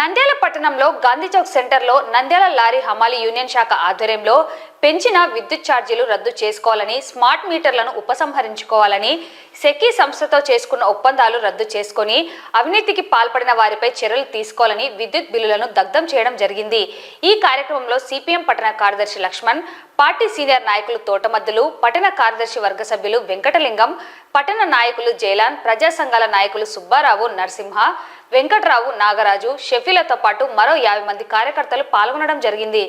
నంద్యాల పట్టణంలో గాంధీ చౌక్ సెంటర్లో నంద్యాల లారీ హమాలి యూనియన్ శాఖ ఆధ్వర్యంలో పెంచిన విద్యుత్ ఛార్జీలు రద్దు చేసుకోవాలని స్మార్ట్ మీటర్లను ఉపసంహరించుకోవాలని సెకీ సంస్థతో చేసుకున్న ఒప్పందాలు రద్దు చేసుకుని అవినీతికి పాల్పడిన వారిపై చర్యలు తీసుకోవాలని విద్యుత్ బిల్లులను దగ్ధం చేయడం జరిగింది. ఈ కార్యక్రమంలో సిపిఎం పట్టణ కార్యదర్శి లక్ష్మణ్ పార్టీ సీనియర్ నాయకులు తోటమద్దులు పట్టణ కార్యదర్శి వర్గ సభ్యులు వెంకటలింగం పట్టణ నాయకులు జైలాన్ ప్రజా సంఘాల నాయకులు సుబ్బారావు నరసింహ వెంకట్రావు నాగరాజు షఫీలతో పాటు మరో యాభై మంది కార్యకర్తలు పాల్గొనడం జరిగింది.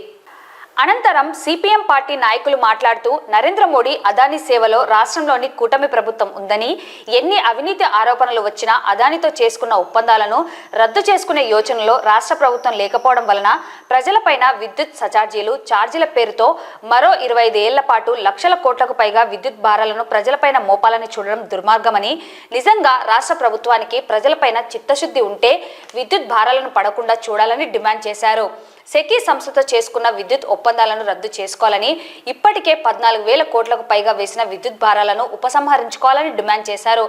అనంతరం సిపిఎం పార్టీ నాయకులు మాట్లాడుతూ నరేంద్ర మోడీ అదానీ సేవలో రాష్ట్రంలోని కూటమి ప్రభుత్వం ఉందని ఎన్ని అవినీతి ఆరోపణలు వచ్చినా అదానితో చేసుకున్న ఒప్పందాలను రద్దు చేసుకునే యోచనలో రాష్ట్ర ప్రభుత్వం లేకపోవడం వలన ప్రజలపైన విద్యుత్ సచార్జీలు ఛార్జీల పేరుతో మరో ఇరవై ఐదేళ్ళ పాటు లక్షల కోట్లకు పైగా విద్యుత్ భారాలను ప్రజలపైన మోపాలని చూడడం దుర్మార్గమని నిజంగా రాష్ట్ర ప్రభుత్వానికి ప్రజలపైన చిత్తశుద్ధి ఉంటే విద్యుత్ భారాలను పడకుండా చూడాలని డిమాండ్ చేశారు. సెకీ సంస్థతో చేసుకున్న విద్యుత్ ఒప్పందాలను రద్దు చేసుకోవాలని ఇప్పటికే పద్నాలుగు వేల కోట్లకు పైగా వేసిన విద్యుత్ భారాలను ఉపసంహరించుకోవాలని డిమాండ్ చేశారు.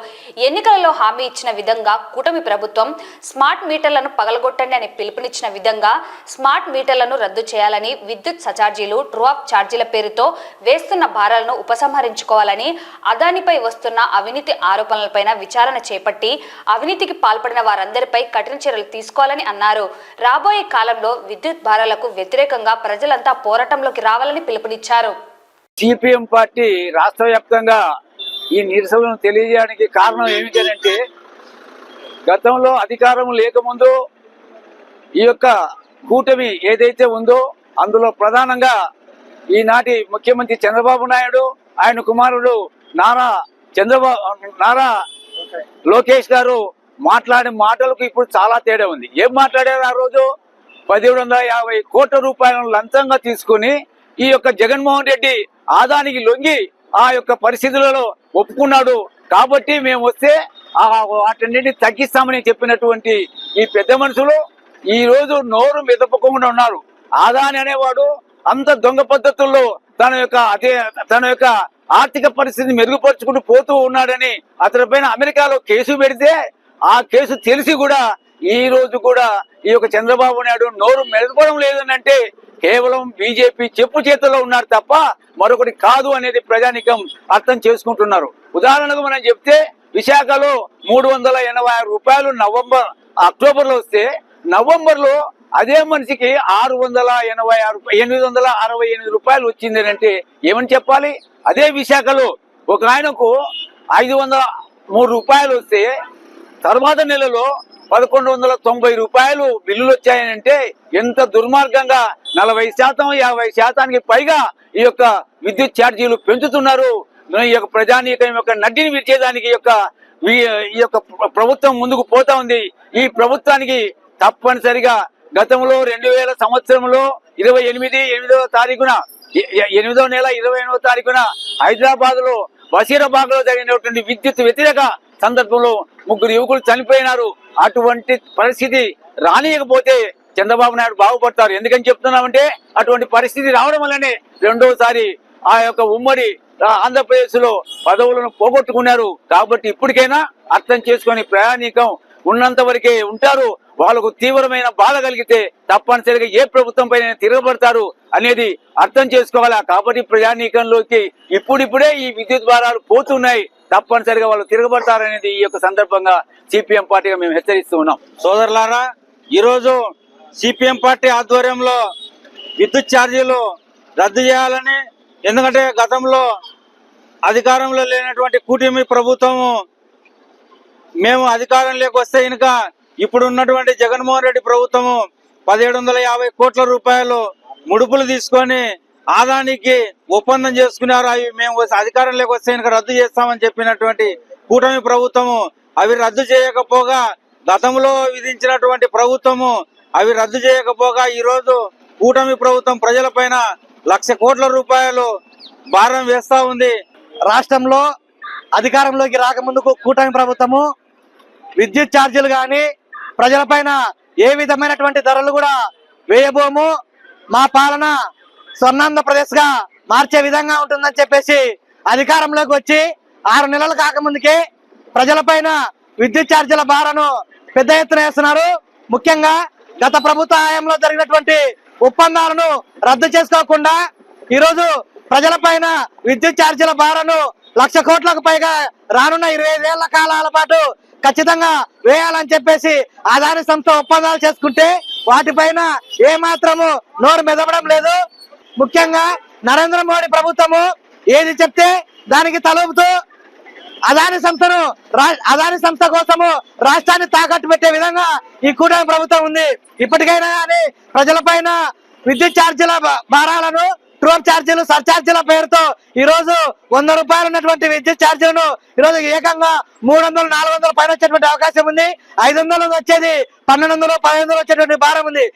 ఎన్నికలలో హామీ ఇచ్చిన విధంగా కూటమి ప్రభుత్వం స్మార్ట్ మీటర్లను పగలగొట్టండి అని పిలుపునిచ్చిన విధంగా స్మార్ట్ మీటర్లను రద్దు చేయాలని విద్యుత్ సచార్జీలు ట్రూఅప్ ఛార్జీల పేరుతో వేస్తున్న భారాలను ఉపసంహరించుకోవాలని అదానిపై వస్తున్న అవినీతి ఆరోపణలపైన విచారణ చేపట్టి అవినీతికి పాల్పడిన వారందరిపై కఠిన చర్యలు తీసుకోవాలని అన్నారు. రాబోయే కాలంలో విద్యుత్ భారాలకు వ్యతిరేకంగా ప్రజలంతా పోరాటంలోకి రావాలని పిలుపునిచ్చారు. సిపిఎం పార్టీ రాష్ట్ర వ్యాప్తంగా ఈ నిరసనను తెలియజేయడానికి కారణం ఏమిటంటే గతంలో అధికారం లేకముందు ఈ యొక్క కూటమి ఏదైతే ఉందో అందులో ప్రధానంగా ఈనాటి ముఖ్యమంత్రి చంద్రబాబు నాయుడు ఆయన కుమారుడు నారా చంద్రబాబు నారా లోకేష్ గారు మాట్లాడిన మాటలకు ఇప్పుడు చాలా తేడా ఉంది. ఏం మాట్లాడారు ఆ రోజు? పదిహేడు వందల యాభై కోట్ల రూపాయలను లంచంగా తీసుకుని ఈ యొక్క జగన్మోహన్ రెడ్డి ఆదానికి లొంగి ఆ యొక్క పరిస్థితులలో ఒప్పుకున్నాడు. కాబట్టి మేము వస్తే ఆ వాటన్నిటిని తగ్గిస్తామని చెప్పినటువంటి ఈ పెద్ద మనుషులు ఈ రోజు నోరు మెదపకుండా ఉన్నారు. ఆదాని అనేవాడు అంత దొంగ పద్ధతుల్లో తన యొక్క అదే తన యొక్క ఆర్థిక పరిస్థితిని మెరుగుపరుచుకుంటూ పోతూ ఉన్నాడని అతని పైన అమెరికాలో కేసు పెడితే ఆ కేసు తెలిసి కూడా ఈ రోజు కూడా ఈ యొక్క చంద్రబాబు నాయుడు నోరు మెదపడం లేదని అంటే కేవలం బీజేపీ చెప్పు చేతుల్లో ఉన్నారు తప్ప మరొకటి కాదు అనేది ప్రజానికం అర్థం చేసుకుంటున్నారు. ఉదాహరణకు మనం చెప్తే విశాఖలో మూడు వందల ఎనభై ఆరు రూపాయలు నవంబర్ అక్టోబర్లో వస్తే నవంబర్లో అదే మనిషికి ఆరు వందల ఎనభై ఆరు ఎనిమిది వందల అరవై ఎనిమిది రూపాయలు వచ్చింది అంటే ఏమని చెప్పాలి? అదే విశాఖలో ఒక ఆయనకు ఐదు వందల మూడు రూపాయలు వస్తే తర్వాత నెలలో పదకొండు వందల తొంభై రూపాయలు బిల్లులు వచ్చాయనంటే ఎంత దుర్మార్గంగా నలభై శాతం యాభై శాతానికి పైగా ఈ యొక్క విద్యుత్ ఛార్జీలు పెంచుతున్నారు. ఈ యొక్క ప్రజానీకం యొక్క నడ్డిని విడిచేదానికి యొక్క ఈ- యొక్క ప్రభుత్వం ముందుకు పోతా ఉంది. ఈ ప్రభుత్వానికి తప్పనిసరిగా గతంలో రెండు వేల సంవత్సరంలో ఇరవై ఎనిమిది ఎనిమిదవ తారీఖున ఎనిమిదవ నెల ఇరవై ఎనిమిదవ తారీఖున హైదరాబాద్లో బషీరాబాద్లో జరిగినటువంటి విద్యుత్ వ్యతిరేక సందర్భంలో ముగ్గురు యువకులు చనిపోయినారు. అటువంటి పరిస్థితి రానియకపోతే చంద్రబాబు నాయుడు బాగుపడతారు. ఎందుకని చెప్తున్నామంటే అటువంటి పరిస్థితి రావడం వల్లనే రెండోసారి ఆ యొక్క ఉమ్మడి ఆంధ్రప్రదేశ్లో పదవులను పోగొట్టుకున్నారు. కాబట్టి ఇప్పటికైనా అర్థం చేసుకుని ప్రయాణికం ఉన్నంత వరకే ఉంటారు. వాళ్ళకు తీవ్రమైన బాధ కలిగితే తప్పనిసరిగా ఏ ప్రభుత్వం పైన తిరగబడతారు అనేది అర్థం చేసుకోవాలా? కాబట్టి ప్రజానీకంలోకి ఇప్పుడిప్పుడే ఈ విద్యుత్ భారాలు పోతున్నాయి. తప్పనిసరిగా వాళ్ళు తిరగబడతారనేది ఈ యొక్క సందర్భంగా సిపిఎం పార్టీగా మేము హెచ్చరిస్తూ ఉన్నాం. సోదరులారా ఈరోజు సిపిఎం పార్టీ ఆధ్వర్యంలో విద్యుత్ ఛార్జీలు రద్దు చేయాలని ఎందుకంటే గతంలో అధికారంలో లేనటువంటి కూటమి ప్రభుత్వము మేము అధికారంలోకి వస్తే కనుక ఇప్పుడు ఉన్నటువంటి జగన్మోహన్ రెడ్డి ప్రభుత్వము పదిహేడు వందల యాభై కోట్ల రూపాయలు ముడుపులు తీసుకొని ఆదానికి ఒప్పందం చేసుకున్నారు. అవి మేము అధికారంలోకి వస్తే కనుక రద్దు చేస్తామని చెప్పినటువంటి కూటమి ప్రభుత్వము అవి రద్దు చేయకపోగా గతంలో విధించినటువంటి ప్రభుత్వము అవి రద్దు చేయకపోగా ఈరోజు కూటమి ప్రభుత్వం ప్రజలపైన లక్ష కోట్ల రూపాయలు భారం వేస్తా ఉంది. రాష్ట్రంలో అధికారంలోకి రాకముందుకు కూటమి ప్రభుత్వము విద్యుత్ ఛార్జీలు కానీ ప్రజలపైన ఏ విధమైనటువంటి ధరలు కూడా వేయబోము. మా పాలన స్వర్ణాంధ్రప్రదేశ్గా మార్చే విధంగా ఉంటుందని చెప్పేసి అధికారంలోకి వచ్చి ఆరు నెలలు కాకముందుకే ప్రజలపైన విద్యుత్ ఛార్జీల భారను పెద్ద ఎత్తున వేస్తున్నారు. ముఖ్యంగా గత ప్రభుత్వ హయాంలో జరిగినటువంటి ఒప్పందాలను రద్దు చేసుకోకుండా ఈరోజు ప్రజలపైన విద్యుత్ ఛార్జీల భారను లక్ష కోట్లకు పైగా రానున్న ఇరవై ఐదేళ్ళ కాలాల పాటు ఖచ్చితంగా వేయాలని చెప్పేసి ఆధార సంస్థ ఒప్పందాలు చేసుకుంటే వాటిపైన ఏ మాత్రము నోరు మెదపడం లేదు. ముఖ్యంగా నరేంద్ర మోడీ ప్రభుత్వము ఏది చెప్తే దానికి తలుపుతూ అదాని సంస్థను రా- అదాని సంస్థ కోసము రాష్ట్రాన్ని తాకట్టు పెట్టే విధంగా ఈ కూటమి ప్రభుత్వం ఉంది. ఇప్పటికైనా కానీ ప్రజలపైన విద్యుత్ ఛార్జీల భారాలను ట్రోల్ ఛార్జీలు సర్ఛార్జీల పేరుతో ఈ రోజు వంద రూపాయలు ఉన్నటువంటి విద్యుత్ ఛార్జీలను ఈ రోజు ఏకంగా మూడు వందలు నాలుగు వందలు పైన వచ్చేటువంటి అవకాశం ఉంది. ఐదు వందలు వచ్చేది పన్నెండు వందలు పదిహేను వందలు వచ్చేటువంటి భారం ఉంది.